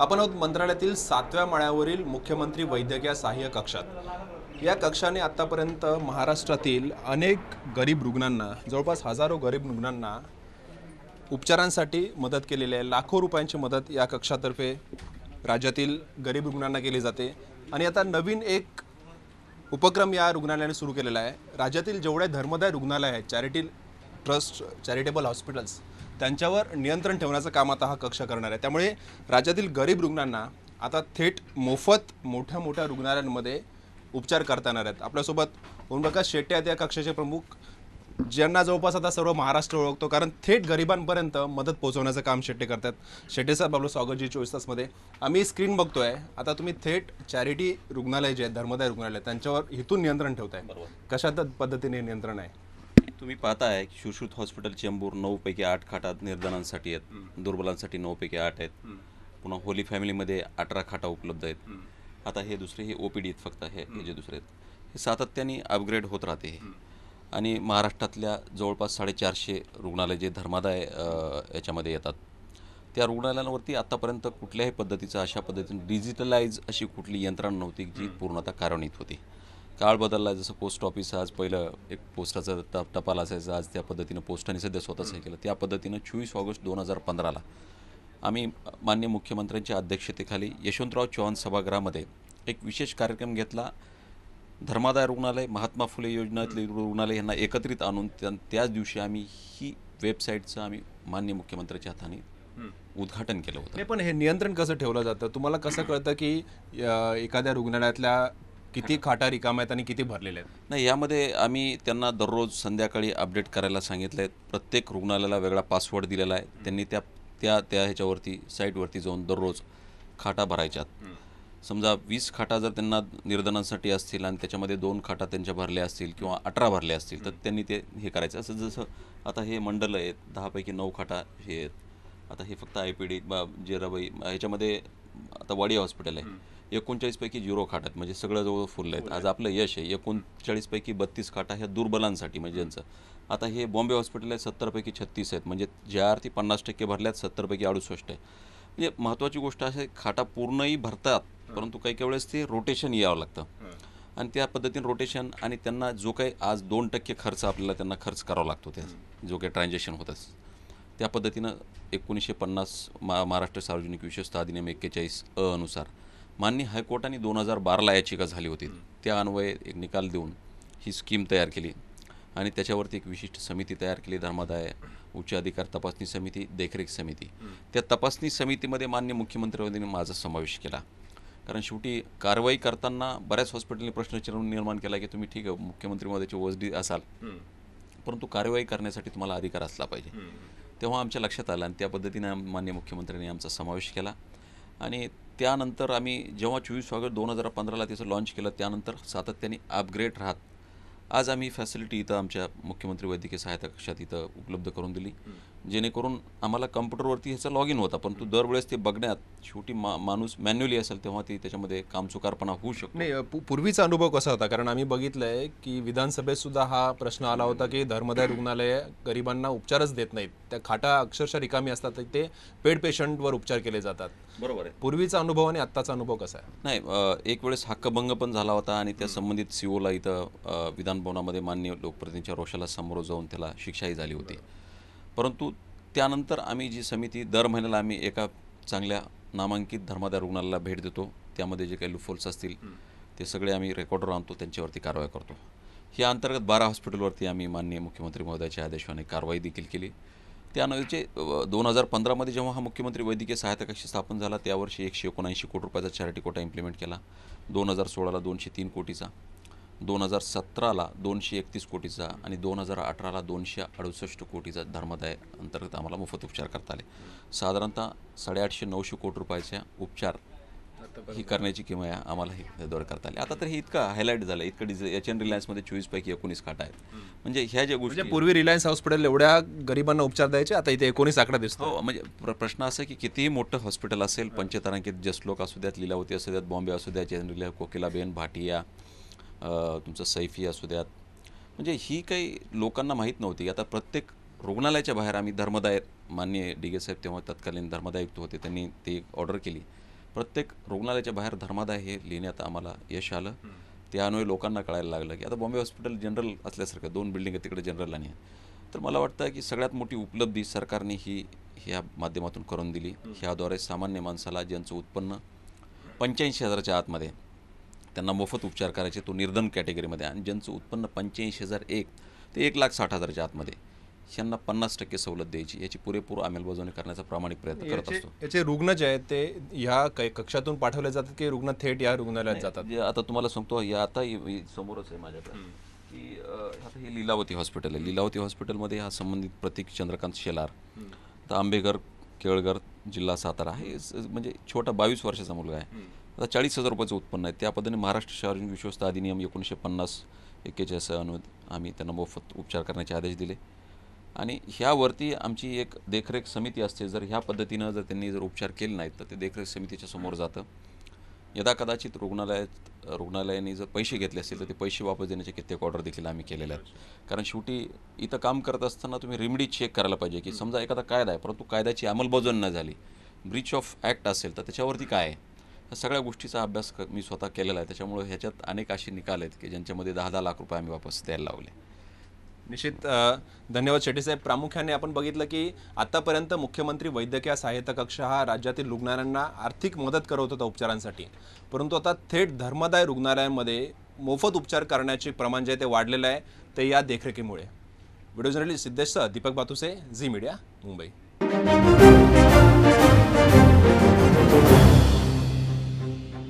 आपण आहोत मंत्रालयातील सातव्या माळ्यावरील मुख्यमंत्री वैद्यकीय सहाय्य कक्षात. या कक्षाने आत्तापर्यंत महाराष्ट्रातील अनेक गरीब रुग्णांना जवळपास हजारो गरीब रुग्णांना उपचारांसाठी मदत केलेली आहे. लाखो रुपयांची मदत या कक्षातर्फे राज्यातील गरीब रुग्णांना केली जाते. आणि आता नवीन एक उपक्रम या रुग्णालयाने सुरू केलेला आहे. राज्यातील जेवढे धर्मदाय रुग्णालय आहेत चॅरिटी ट्रस्ट चॅरिटेबल हॉस्पिटल्स त्यांच्यावर नियंत्रण ठेवण्याचं काम आता हा कक्ष करणार आहे. त्यामुळे राज्यातील गरीब रुग्णांना आता थेट मोफत मोठ्या मोठ्या रुग्णालयांमध्ये उपचार करता येणार आहेत. आपल्यासोबत ओमप्रकाश शेट्टे आहेत या कक्षाचे प्रमुख ज्यांना जवळपास आता सर्व महाराष्ट्र ओळखतो कारण थेट गरिबांपर्यंत मदत पोहोचवण्याचं काम शेट्टे करतात. शेट्टे साहेब आपलं स्वागत जी चोवीस तासमध्ये. आम्ही स्क्रीन बघतोय आता तुम्ही थेट चॅरिटी रुग्णालय जे आहेत धर्मदाय रुग्णालय त्यांच्यावर इथून नियंत्रण ठेवताय. कशा पद्धतीने नियंत्रण आहे? तुम्ही पाहताय की सुश्रुत हॉस्पिटल चेंबूर नऊ पैकी आठ खाटा निर्धनांसाठी आहेत. दुर्बलांसाठी नऊ पैकी आठ आहेत. पुन्हा होली फॅमिलीमध्ये अठरा खाटा उपलब्ध आहेत. आता हे दुसरे हे ओ पी डी फक्त हे हे जे दुसरे आहेत. हे सातत्याने अपग्रेड होत राहते हे. आणि महाराष्ट्रातल्या जवळपास साडेचारशे रुग्णालय जे धर्मादाय याच्यामध्ये येतात त्या रुग्णालयांवरती आत्तापर्यंत कुठल्याही पद्धतीचं अशा पद्धतीने डिजिटलाइज अशी कुठली यंत्रणा नव्हती जी पूर्णतः कार्यान्वित होती. काळ बदलला जसं पोस्ट ऑफिस आज पहिलं एक पोस्टाचं ट टपाल असायचं आज त्या पद्धतीनं पोस्टाने सध्या स्वतःच हे केलं. त्या पद्धतीनं चोवीस ऑगस्ट दोन हजार पंधराला आम्ही मान्य मुख्यमंत्र्यांच्या अध्यक्षतेखाली यशवंतराव चव्हाण सभागृहामध्ये एक विशेष कार्यक्रम घेतला. धर्मादाय रुग्णालय महात्मा फुले योजनेतले रुग्णालय यांना एकत्रित आणून त्या त्याच दिवशी आम्ही ही वेबसाईटचं आम्ही मान्य मुख्यमंत्र्यांच्या हाताने उद्घाटन केलं होतं. नाही पण हे नियंत्रण कसं ठेवलं जातं? तुम्हाला कसं कळतं की एखाद्या रुग्णालयातल्या किती खाटा रिकाम्या आहेत आणि किती भरलेल्या आहेत? नाही यामध्ये आम्ही त्यांना दररोज संध्याकाळी अपडेट करायला सांगितलं आहे प्रत्येक रुग्णालयाला वेगळा पासवर्ड दिलेला आहे. त्यांनी त्या त्या त्या ह्याच्यावरती साईटवरती जाऊन दररोज खाटा भरायच्यात समजा वीस खाटा जर त्यांना निर्धनांसाठी असतील आणि त्याच्यामध्ये दोन खाटा त्यांच्या भरल्या असतील किंवा अठरा भरल्या असतील तर त्यांनी ते हे करायचं. असं जसं आता हे मंडल आहेत दहापैकी नऊ खाटा हे आहेत. आता हे फक्त आय पी डी जेराबाई ह्याच्यामध्ये आता वाडी हॉस्पिटल आहे. एकोणचाळीसपैकी झिरो खाट आहेत म्हणजे सगळं जवळ फुल आहेत. आज आपलं यश आहे एकोणचाळीसपैकी बत्तीस खाटा ह्या दुर्बलांसाठी म्हणजे ज्यांचं. आता हे बॉम्बे हॉस्पिटल आहे सत्तरपैकी छत्तीस आहेत म्हणजे ज्या अर्थी पन्नास टक्के भरल्यात सत्तरपैकी अडुसष्ट आहे. म्हणजे महत्त्वाची गोष्ट अशी खाटा पूर्णही भरतात परंतु काही काही वेळेस ते रोटेशन यावं लागतं. आणि त्या पद्धतीने रोटेशन आणि त्यांना जो काही आज दोन टक्के खर्च आपल्याला त्यांना खर्च करावा लागतो त्या जो काही ट्रान्झॅक्शन होत असतं त्या पद्धतीनं एकोणीसशे पन्नास मा महाराष्ट्र सार्वजनिक विशेषता अधिनियम एक्केचाळीस अ अनुसार माननीय हायकोर्टाने दोन हजार बाराला याचिका झाली होती. त्या अन्वये एक निकाल देऊन ही स्कीम तयार केली आणि त्याच्यावरती एक विशिष्ट समिती तयार केली धर्मादाय उच्च अधिकार तपासणी समिती देखरेख समिती. त्या तपासणी समितीमध्ये मान्य मुख्यमंत्र्यांनी माझा समावेश केला. कारण शेवटी कारवाई करताना बऱ्याच हॉस्पिटलने प्रश्नचिन्ह निर्माण केला की तुम्ही ठीक आहे मुख्यमंत्री महोदयाचे ओएसडी असाल परंतु कारवाई करण्यासाठी तुम्हाला अधिकार असला पाहिजे. तेव्हा आमच्या लक्षात आलं आणि त्या पद्धतीने मान्य माननीय मुख्यमंत्र्यांनी आमचा समावेश केला. आणि त्यानंतर आम्ही जेव्हा चोवीस ऑगस्ट दोन हजार पंधराला त्याचं लॉन्च केलं त्यानंतर सातत्याने अपग्रेड राहत. आज आम्ही फॅसिलिटी इथं आमच्या मुख्यमंत्री वैद्यकीय सहायता कक्षात इथं उपलब्ध करून दिली. जेणेकरून आम्हाला कम्प्युटरवरती ह्याचा लॉग इन होता. परंतु दरवेळेस ते बघण्यात शेवटी मा माणूस मॅन्युअली असेल तेव्हा ते त्याच्यामध्ये कामचुकारपणा होऊ शकतो. नाही पू- पूर्वीचा अनुभव कसा होता? कारण आम्ही बघितलंय की विधानसभेत सुद्धा हा प्रश्न आला होता की धर्मदाय रुग्णालय गरिबांना उपचारच देत नाहीत. त्या खाटा अक्षरशः रिकामी असतात तर ते पेड पेशंटवर उपचार केले जातात. बरोबर आहे. पूर्वीचा अनुभव आणि आत्ताचा अनुभव कसा आहे? नाही एक वेळेस हक्कभंग पण झाला होता आणि त्या संबंधित सीओला इथं अ, विधान भवनामध्ये मान्य लोकप्रतिनिधीच्या रोषाला समोर जाऊन त्याला शिक्षाही झाली होती. परंतु त्यानंतर आम्ही जी समिती दर महिन्याला आम्ही एका चांगल्या नामांकित धर्मादाय रुग्णालयाला भेट देतो. त्यामध्ये जे काही लुफोल्स असतील ते सगळे आम्ही रेकॉर्डर आणतो त्यांच्यावरती कारवाई करतो. या अंतर्गत बारा हॉस्पिटलवरती आम्ही माननीय मुख्यमंत्री महोदयाच्या आदेशाने कारवाई देखील केली. त्यानंतरचे दोन हजार पंधरामध्ये जेव्हा हा मुख्यमंत्री वैद्यकीय सहायता कक्ष स्थापन झाला त्यावर्षी एकशे एकोणऐंशी कोटी रुपयाचा चॅरिटी कोटा इम्प्लिमेंट केला. दोन हजार सोळाला दोनशे तीन कोटीचा. दोन हजार सतराला दोनशे एकतीस कोटीचा आणि दोन हजार अठराला दोनशे अडुसष्ट कोटीचा धर्मदाय अंतर्गत आम्हाला मोफत उपचार करता आले. साधारणतः साडेआठशे नऊशे कोटी रुपयाच्या उपचार ही करण्याची किमया आम्हाला हे दर करता आली. आता तर हे इतकं हायलाईट झालं इतकं डिझ एच एन रिलायन्समध्ये चोवीसपैकी एकोणीस खाटा आहेत. म्हणजे ह्या ज्या गोष्टी म्हणजे पूर्वी रिलायन्स हॉस्पिटल एवढ्या गरिबांना उपचार द्यायचे आता इथे एकोणीस आकडा दिसतो हो म्हणजे प्र प्रश्न असा की कितीही मोठं हॉस्पिटल असेल पंचतारांकित जसलोक असू द्यात लीलावती असू द्यात बॉम्बे असू द्यात जनरल कोकिलाबेन भाटिया तुमचं सैफी असू द्यात. म्हणजे ही काही लोकांना माहीत नव्हती. आता प्रत्येक रुग्णालयाच्या बाहेर आम्ही धर्मदाय मान्य डी गे साहेब तेव्हा तत्कालीन धर्मदायुक्त होते त्यांनी ते ऑर्डर केली. प्रत्येक रुग्णालयाच्या बाहेर धर्मादाय हे लिहिण्यात आम्हाला यश आलं. त्यामुळे लोकांना कळायला लागलं की आता बॉम्बे हॉस्पिटल जनरल असल्यासारखं दोन बिल्डिंग आहे तिकडे जनरल आणि. तर मला वाटतं की सगळ्यात मोठी उपलब्धी सरकारने ही ह्या माध्यमातून करून दिली. ह्याद्वारे सामान्य माणसाला ज्यांचं उत्पन्न पंच्याऐंशी हजाराच्या आतमध्ये त्यांना मोफत उपचार करायचे तो निर्धन कॅटेगरीमध्ये आणि ज्यांचं उत्पन्न पंच्याऐंशी हजार एक ते एक लाख साठ हजाराच्या आतमध्ये ह्यांना पन्नास टक्के सवलत द्यायची याची पुरेपूर अंमलबजावणी करण्याचा प्रामाणिक प्रयत्न करत असतो. याचे रुग्ण जे आहेत ते ह्या कै- कक्षातून पाठवले जातात की रुग्ण थेट या रुग्णालयात जातात? आता तुम्हाला सांगतो या आता समोरच आहे माझ्याकडे. की आता हे लीलावती हॉस्पिटल आहे. लीलावती हॉस्पिटलमध्ये हा संबंधित प्रतीक चंद्रकांत शेलार तर आंबेघर केळघर जिल्हा सातारा हे म्हणजे छोटा बावीस वर्षाचा मुलगा आहे. आता चाळीस हजार रुपयाचं उत्पन्न आहे. त्या पद्धतीने महाराष्ट्र शहर विश्वस्त अधिनियम एकोणीसशे पन्नास एक्केचाळीस अनुद आम्ही त्यांना मोफत उपचार करण्याचे आदेश दिले. आणि ह्यावरती आमची एक देखरेख समिती असते. जर ह्या पद्धतीनं जर त्यांनी जर उपचार केले नाहीत तर ते देखरेख समितीच्या समोर जातं. यदा कदाचित रुग्णालयात रुग्णालयाने जर पैसे घेतले असतील तर ते पैसे वापस देण्याचे कित्येक ऑर्डर देखील आम्ही केलेल्या आहेत. कारण शेवटी इथं काम करत असताना तुम्ही रिमडी चेक करायला पाहिजे की समजा एखादा कायदा आहे परंतु कायद्याची अंमलबजावणी न झाली ब्रीच ऑफ ॲक्ट असेल तर त्याच्यावरती काय आहे? ह्या सगळ्या गोष्टीचा अभ्यास क- मी स्वतः केलेला आहे. त्याच्यामुळे ह्याच्यात अनेक असे निकाल आहेत की ज्यांच्यामध्ये दहा दहा लाख रुपये आम्ही वापस द्यायला लावले. निश्चित धन्यवाद शेट्टी साहेब. प्रामुख्याने आपण बघितलं की आतापर्यंत मुख्यमंत्री वैद्यकीय सहाय्यता कक्ष हा राज्यातील रुग्णालयांना आर्थिक मदत करत होता उपचारांसाठी. परंतु आता थेट धर्मदाय रुग्णालयांमध्ये मोफत उपचार करण्याचे प्रमाण जे आहे ते वाढलेलं आहे ते या देखरेखीमुळे. व्हिडिओ जर्नलिस्ट सिद्धेशसह दीपक बातुसे झी मीडिया मुंबई.